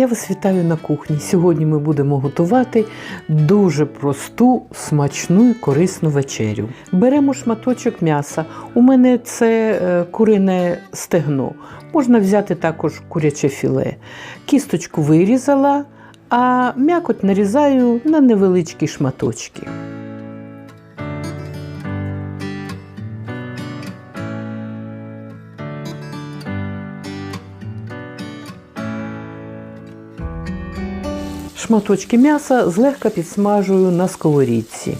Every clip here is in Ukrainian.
Я вас вітаю на кухні. Сьогодні ми будемо готувати дуже просту, смачну і корисну вечерю. Беремо шматочок м'яса. У мене це е, курине стегно. Можна взяти також куряче філе. Кісточку вирізала, а м'якоть нарізаю на невеличкі шматочки. Шматочки м'яса злегка підсмажую на сковорідці.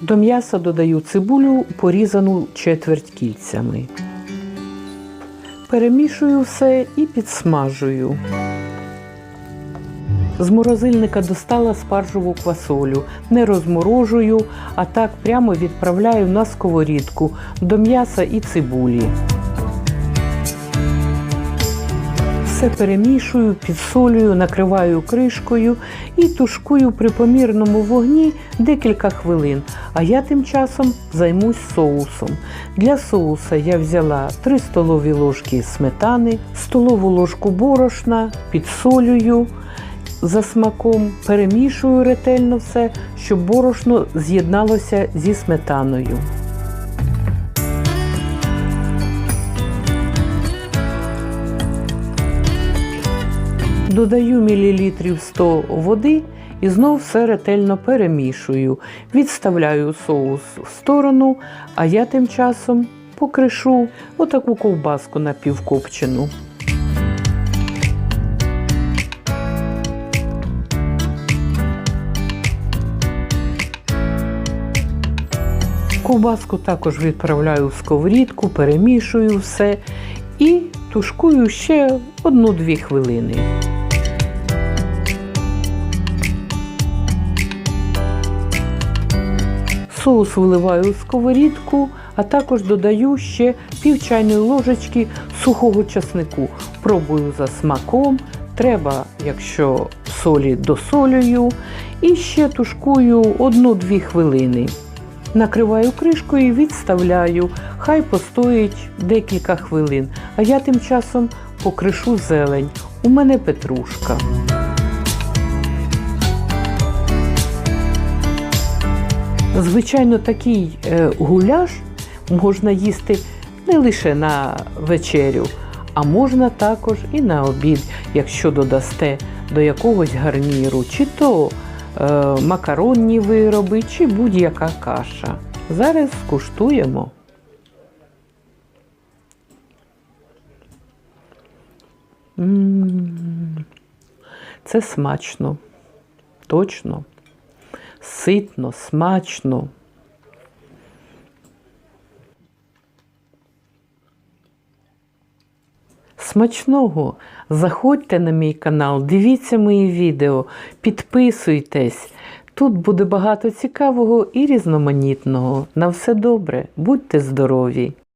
До м'яса додаю цибулю, порізану четверть кільцями. Перемішую все і підсмажую. З морозильника достала спаржеву квасолю, не розморожую, а так прямо відправляю на сковорідку до м'яса і цибулі. Все перемішую, підсолюю, накриваю кришкою і тушкую при помірному вогні декілька хвилин. А я тим часом займусь соусом. Для соуса я взяла 3 столові ложки сметани, столову ложку борошна, підсолюю за смаком, перемішую ретельно все, щоб борошно з'єдналося зі сметаною. Додаю мілілітрів 100 води і знов все ретельно перемішую. Відставляю соус в сторону, а я тим часом покришу отаку ковбаску напівкопчену. Ковбаску також відправляю в сковорідку, перемішую все і тушкую ще 1-2 хвилини. Соус виливаю у сковорідку, а також додаю ще пів чайної ложечки сухого часнику. Пробую за смаком. Треба, якщо солі досолюю, і ще тушкую 1-2 хвилини. Накриваю кришкою і відставляю. Хай постоїть декілька хвилин. А я тим часом покришу зелень. У мене петрушка. Звичайно, такий е, гуляш можна їсти не лише на вечерю, а можна також і на обід, якщо додасте до якогось гарніру, чи то е, макаронні вироби, чи будь-яка каша. Зараз скуштуємо. Це смачно, точно, ситно, смачно. Смачного! Заходьте на мій канал, дивіться мої відео, підписуйтесь. Тут буде багато цікавого і різноманітного. На все добре, будьте здорові!